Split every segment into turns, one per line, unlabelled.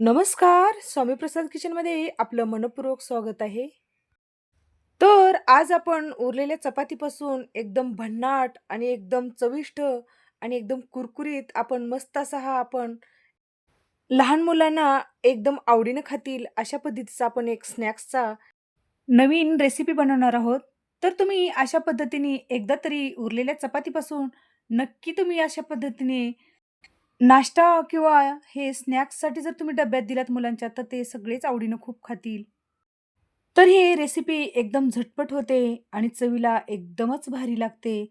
नमस्कार स्वामी प्रसाद किचनमध्ये आपलं मनपूर्वक स्वागत आहे. तर आज आपण उरलेल्या चपातीपासून एकदम भन्नाट आणि एकदम चविष्ट आणि एकदम कुरकुरीत आपण मस्त असा हा आपण लहान मुलांना एकदम आवडीनं खातील अशा पद्धतीचा आपण एक स्नॅक्सचा नवीन रेसिपी बनवणार आहोत. तर तुम्ही अशा पद्धतीने एकदा तरी उरलेल्या चपातीपासून नक्की तुम्ही अशा पद्धतीने नाश्ता किंवा हे स्नॅक्ससाठी जर तुम्ही डब्यात दिलात मुलांच्या तर ते सगळेच आवडीनं खूप खातील. तर ही रेसिपी एकदम झटपट होते आणि चवीला एकदमच भारी लागते.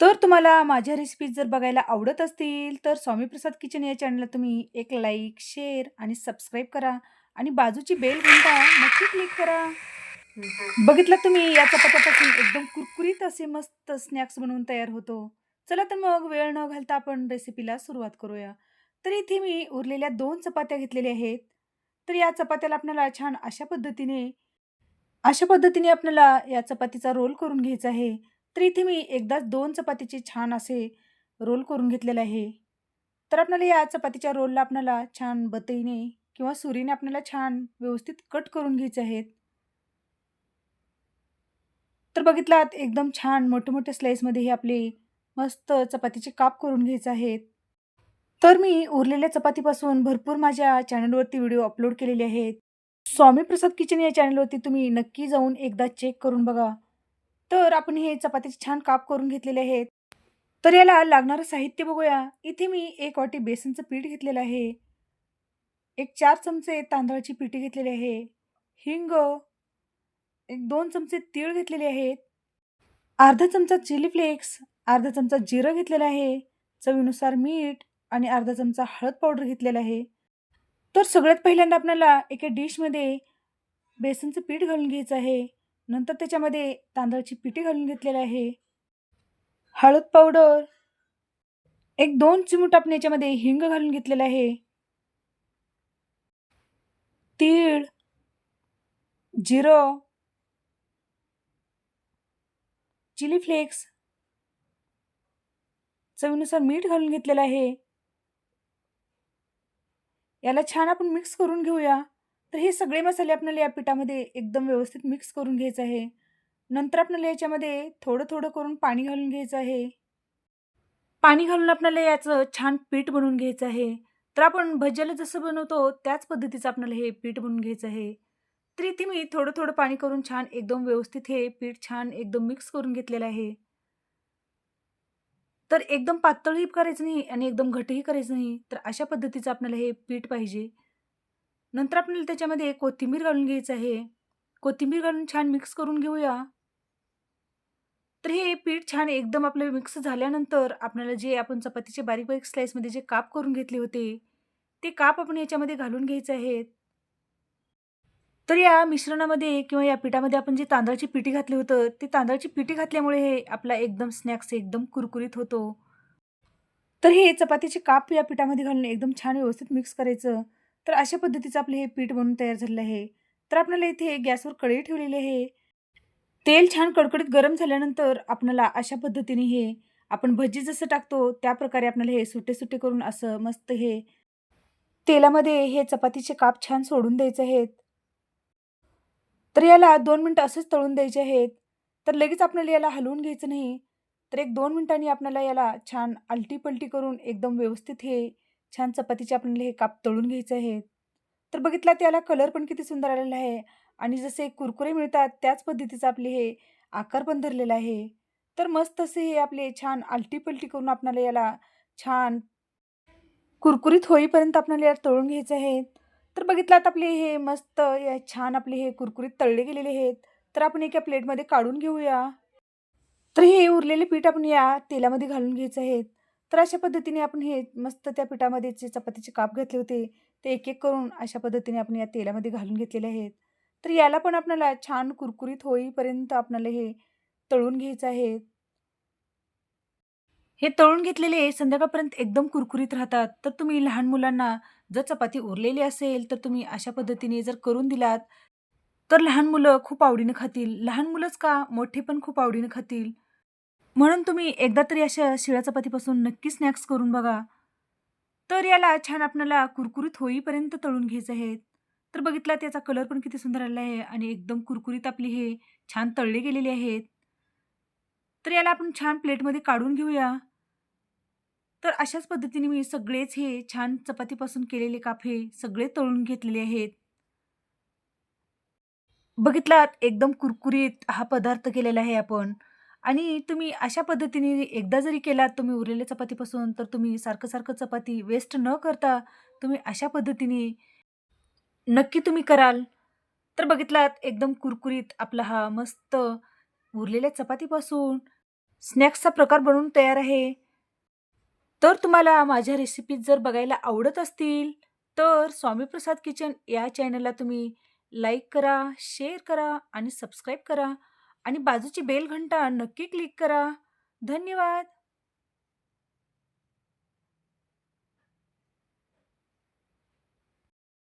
तर तुम्हाला माझ्या रेसिपीज जर बघायला आवडत असतील तर स्वामी प्रसाद किचन या चॅनलला तुम्ही एक लाईक शेअर आणि सबस्क्राईब करा आणि बाजूची बेल घंटा नक्की क्लिक करा. बघितलं तुम्ही या चपात्यापासून एकदम कुरकुरीत असे मस्त स्नॅक्स बनवून तयार होतो. चला तर मग वेळ न घालता आपण रेसिपीला सुरुवात करूया. तर इथे मी उरलेल्या दोन चपात्या घेतलेल्या आहेत. तर या चपात्याला आपल्याला छान अशा पद्धतीने अशा पद्धतीने आपल्याला या चपातीचा रोल करून घ्यायचा आहे. तर इथे मी एकदाच दोन चपातीचे छान असे रोल करून घेतलेले आहे. तर आपल्याला या चपातीच्या रोलला आपल्याला छान बतईने किंवा सुरीने आपल्याला छान व्यवस्थित कट करून घ्यायचे आहेत. तर बघितलात एकदम छान मोठे मोठे स्लाईसमध्ये हे आपले मस्त चपातीचे काप करून घ्यायचे आहेत. तर मी उरलेल्या चपातीपासून भरपूर माझ्या चॅनलवरती व्हिडिओ अपलोड केलेले आहेत. स्वामी प्रसाद किचन या चॅनलवरती तुम्ही नक्की जाऊन एकदा चेक करून बघा. तर आपण हे चपातीचे छान काप करून घेतलेले आहेत. तर याला लागणारं साहित्य बघूया. इथे मी एक वाटी बेसनचं पीठ घेतलेलं आहे. एक चार चमचे तांदळाची पिठी घेतलेली आहे. हिंग एक दोन चमचे तीळ घेतलेले आहेत. अर्धा चमचा चिली फ्लेक्स अर्धा चमचा जिरं घेतलेलं आहे चवीनुसार मीठ आणि अर्धा चमचा हळद पावडर घेतलेला आहे. तर सगळ्यात पहिल्यांदा आपल्याला एका डिशमध्ये बेसनचं पीठ घालून घ्यायचं आहे. नंतर त्याच्यामध्ये तांदळाची पिठी घालून घेतलेली आहे. हळद पावडर एक दोन चिमूट आपण याच्यामध्ये हिंग घालून घेतलेलं आहे. तीळ जिरं चिली फ्लेक्स चवीनुसार मीठ घालून घेतलेलं आहे. याला छान आपण मिक्स करून घेऊया. तर हे सगळे मसाले आपल्याला या पिठामध्ये एकदम व्यवस्थित मिक्स करून घ्यायचं आहे. नंतर आपल्याला याच्यामध्ये थोडं थोडं करून पाणी घालून घ्यायचं आहे. पाणी घालून आपल्याला याचं छान पीठ बनवून घ्यायचं आहे. तर आपण भज्याला जसं बनवतो त्याच पद्धतीचं आपल्याला हे पीठ बनवून घ्यायचं आहे. तर इथे मी थोडं थोडं पाणी करून छान एकदम व्यवस्थित हे पीठ छान एकदम मिक्स करून घेतलेलं आहे. तर एकदम पातळही करायचं नाही आणि एकदम घटही करायचं नाही. तर अशा पद्धतीचं आपल्याला हे पीठ पाहिजे. नंतर आपल्याला त्याच्यामध्ये कोथिंबीर घालून घ्यायचं आहे. कोथिंबीर घालून छान मिक्स करून घेऊया. तर हे पीठ छान एकदम आपलं मिक्स झाल्यानंतर आपल्याला जे आपण चपातीचे बारीक बारीक स्लाईसमध्ये जे काप करून घेतले होते ते काप आपण याच्यामध्ये घालून घ्यायचे आहेत. तर या मिश्रणामध्ये किंवा या पिठामध्ये आपण जे तांदळाची पिठी घातली होतं ते तांदळाची पिठी घातल्यामुळे हे आपला एकदम स्नॅक्स एकदम कुरकुरीत होतो. तर हे चपातीचे काप या पिठामध्ये घालून एकदम छान व्यवस्थित मिक्स करायचं. तर अशा पद्धतीचं आपलं हे पीठ बनून तयार झालेलं आहे. तर आपल्याला इथे गॅसवर कढई ठेवलेली आहे. तेल छान कडकडीत गरम झाल्यानंतर आपल्याला अशा पद्धतीने हे आपण भजी जसं टाकतो त्या प्रकारे आपल्याला हे सुटे सुटे करून असं मस्त हे तेलामध्ये हे चपातीचे काप छान सोडून द्यायचे आहेत. तर याला दोन मिनटं असंच तळून द्यायचे आहेत. तर लगेच आपल्याला याला हलवून घ्यायचं नाही. तर एक दोन मिनटांनी आपल्याला याला छान आलटी पलटी करून एकदम व्यवस्थित हे छान चपातीचे आपल्याला हे काप तळून घ्यायचे आहेत. तर बघितला त्याला कलर पण किती सुंदर आलेला आहे. आणि जसे कुरकुरे मिळतात त्याच पद्धतीचं आपले हे आकार पण धरलेला आहे. तर मस्त असे हे आपले छान आलटी पलटी करून आपल्याला याला छान कुरकुरीत होईपर्यंत आपल्याला याला तळून घ्यायचं आहेत तर बघितलात आपले हे मस्त या छान आपले हे कुरकुरीत तळले गेलेले आहेत. तर आपण एका प्लेटमध्ये काढून घेऊया. तर हे उरलेले पीठ आपण या तेलामध्ये घालून घ्यायचं आहेत तर अशा पद्धतीने आपण हे मस्त त्या पिठामध्ये जे चपातीचे काप घेतले होते ते एक एक करून अशा पद्धतीने आपण या तेलामध्ये घालून घेतलेले आहेत. तर याला पण आपल्याला छान कुरकुरीत होईपर्यंत आपल्याला हे तळून घ्यायचं आहे. हे तळून घेतलेले संध्याकाळपर्यंत एकदम कुरकुरीत राहतात तर तुम्ही लहान मुलांना जर चपाती उरलेली असेल तर तुम्ही अशा पद्धतीने जर करून दिलात तर लहान मुलं खूप आवडीनं खातील लहान मुलंच का मोठे पण खूप आवडीनं खातील म्हणून तुम्ही एकदा तरी अशा शिळ्या चपातीपासून नक्की स्नॅक्स करून बघा तर याला छान आपल्याला कुरकुरीत होईपर्यंत तळून घ्यायचं आहे. तर बघितला त्याचा कलर पण किती सुंदर आलेला आहे आणि एकदम कुरकुरीत आपली हे छान तळले गेलेले आहेत. तर याला आपण छान प्लेटमध्ये काढून घेऊया. तर अशाच पद्धतीने मी सगळेच हे छान चपातीपासून केलेले काफे सगळे तळून घेतलेले आहेत. बघितलात एकदम कुरकुरीत हा पदार्थ केलेला आहे आपण आणि तुम्ही अशा पद्धतीने एकदा जरी केलात तुम्ही उरलेल्या चपातीपासून, तर तुम्ही सारखं-सारखं चपाती वेस्ट न करता तुम्ही अशा पद्धतीने नक्की तुम्ही कराल. तर बघितलात एकदम कुरकुरीत आपला हा मस्त उरलेल्या चपातीपासून स्नॅक्सचा प्रकार बनवून तयार आहे. तर तुम्हाला माझ्या रेसिपीज जर बघायला आवडत असतील, तर स्वामीप्रसाद किचन या चॅनलला तुम्ही लाईक करा, शेअर करा आणि सबस्क्राईब करा आणि बाजूची बेल घंटा नक्की क्लिक करा. धन्यवाद.